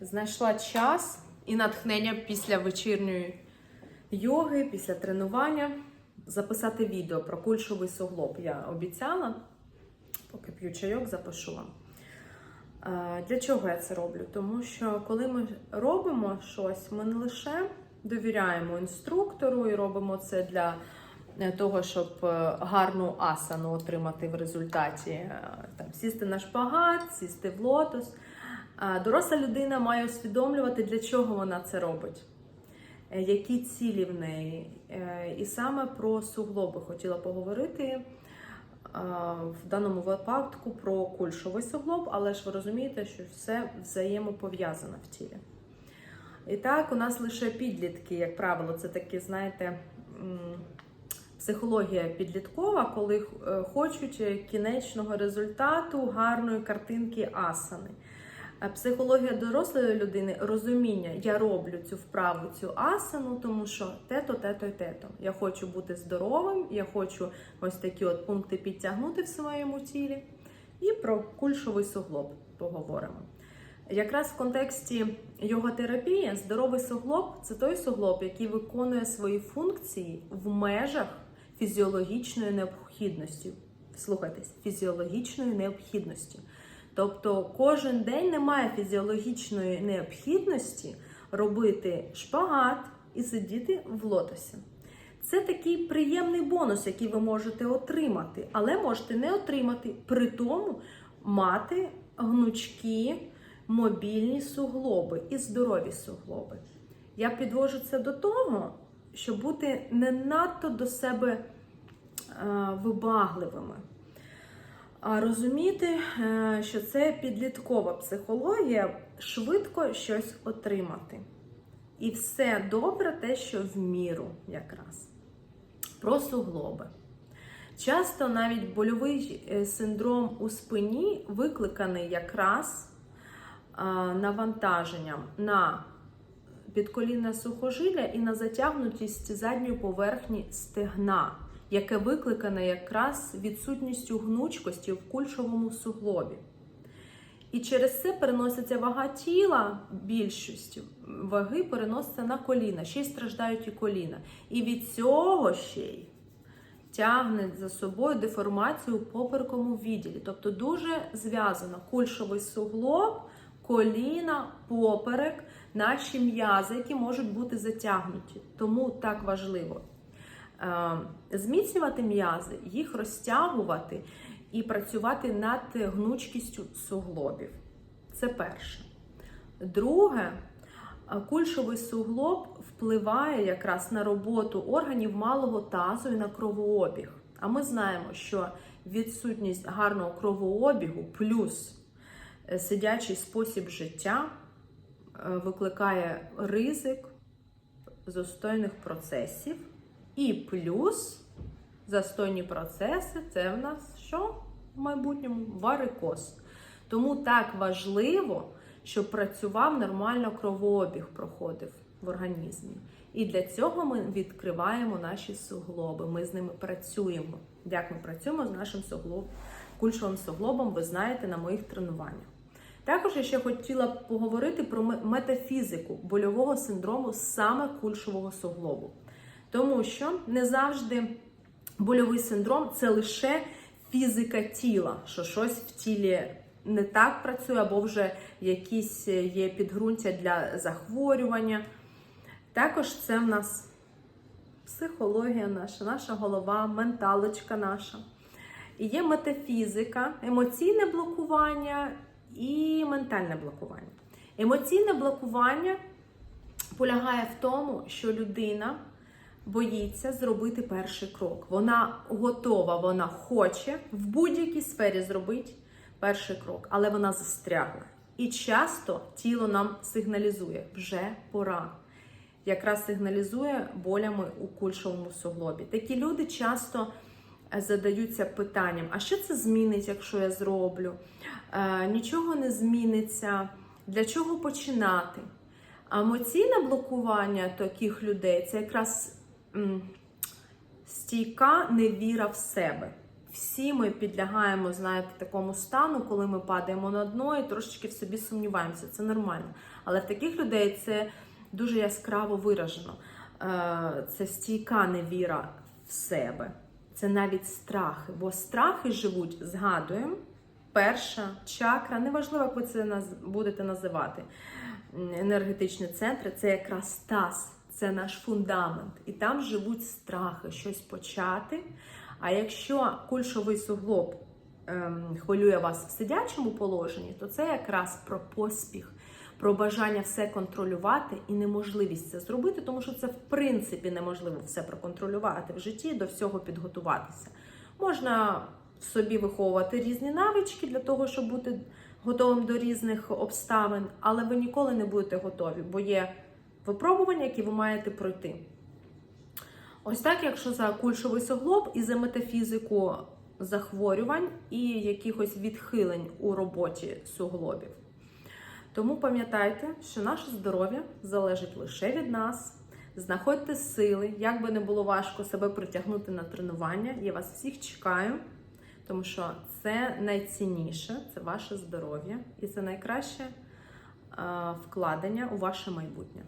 знайшла час і натхнення після вечірньої йоги, після тренування записати відео про кульшовий суглоб. Я обіцяла, поки п'ю чайок, запишу вам. Е, Для чого я це роблю? Тому що коли ми робимо щось, ми не лише довіряємо інструктору і робимо це для е, того, щоб е, гарну асану отримати в результаті, там, сісти на шпагат, сісти в лотос. Доросла людина має усвідомлювати, для чого вона це робить, е, які цілі в неї. Е, І саме про суглоби хотіла поговорити в даному випадку про кульшовий суглоб, але ж ви розумієте, що все взаємопов'язано в тілі. І так, у нас лише підлітки, як правило, це такі, знаєте, психологія підліткова, коли е, хочуть кінечного результату, гарної картинки асани. Психологія дорослої людини розуміння, я роблю цю вправу, цю асану, тому що те-то, те-то і те-то. Я хочу бути здоровим, я хочу ось такі от пункти підтягнути в своєму тілі. І про кульшовий суглоб поговоримо. Якраз в контексті йоготерапії здоровий суглоб це той суглоб, який виконує свої функції в межах фізіологічної необхідності. Слухайтесь, фізіологічної необхідності. Тобто кожен день немає фізіологічної необхідності робити шпагат і сидіти в лотосі. Це такий приємний бонус, який ви можете отримати, але можете не отримати, при тому мати гнучкі мобільні суглоби і здорові суглоби. Я підвожу це до того, щоб бути не надто до себе е, вибагливими. Розуміти, е, що це підліткова психологія, швидко щось отримати. І все добре, те, що в міру якраз. Про суглоби. Часто навіть больовий е, синдром у спині викликаний якраз навантаженням на підколінне сухожилля і на затягнутість задньої поверхні стегна, яке викликане якраз відсутністю гнучкості в кульшовому суглобі. І через це переноситься вага тіла, більшістю ваги переноситься на коліна, ще й страждають і коліна. І від цього ще й тягне за собою деформацію у поперековому відділі. Тобто дуже зв'язано кульшовий суглоб, коліна, поперек, наші м'язи, які можуть бути затягнуті. Тому так важливо зміцнювати м'язи, їх розтягувати і працювати над гнучкістю суглобів. Це перше. Друге, е, кульшовий суглоб впливає якраз на роботу органів малого тазу і на кровообіг. А ми знаємо, що відсутність гарного кровообігу плюс е, сидячий спосіб життя е, викликає ризик застойних процесів. І плюс застойні процеси це в нас що в майбутньому? Варикоз. Тому так важливо, щоб працював нормально кровообіг проходив в організмі. І для цього ми відкриваємо наші суглоби. Ми з ними працюємо. Як ми працюємо з нашим суглоб, кульшовим суглобом, ви знаєте на моїх тренуваннях. Також я ще хотіла поговорити про метафізику больового синдрому саме кульшового суглобу. Тому що не завжди больовий синдром це лише фізика тіла, що щось в тілі не так працює, або вже якісь є підґрунтя для захворювання. Також це в нас психологія наша, наша голова, менталочка наша. І є метафізика, емоційне блокування і ментальне блокування. Емоційне блокування полягає в тому, що людина боїться зробити перший крок. Вона готова, вона хоче в будь-якій сфері зробити перший крок, але вона застрягла. І часто тіло нам сигналізує, вже пора. Якраз сигналізує болями у кульшовому суглобі. Такі люди часто е, задаються питанням: а що це змінить, якщо я зроблю? Е, нічого не зміниться. Для чого починати? Емоційне блокування таких людей це якраз стійка невіра в себе. Всі ми підлягаємо, знаєте, такому стану, коли ми падаємо на дно і трошечки в собі сумніваємося. Це нормально. Але в таких людей це дуже яскраво виражено. Е, Це стійка невіра в себе. Це навіть страхи, бо страхи живуть, згадуємо, перша чакра, неважливо, як ви це будете називати. Енергетичні центри це якраз таз, це наш фундамент. І там живуть страхи, щось почати. А якщо кульшовий суглоб ем, хвилює вас в сидячому положенні, то це якраз про поспіх, про бажання все контролювати і неможливість це зробити, тому що це в принципі неможливо все проконтролювати в житті, до всього підготуватися. Можна в собі виховувати різні навички для того, щоб бути готовим до різних обставин, але ви ніколи не будете готові, бо є випробування, які ви маєте пройти. Ось так, якщо за кульшовий суглоб і за метафізику захворювань і якихось відхилень у роботі суглобів. Тому пам'ятайте, що наше здоров'я залежить лише від нас. Знаходьте сили, як би не було важко себе притягнути на тренування. Я вас всіх чекаю, тому що це найцінніше, це ваше здоров'я і це найкраще вкладення у ваше майбутнє.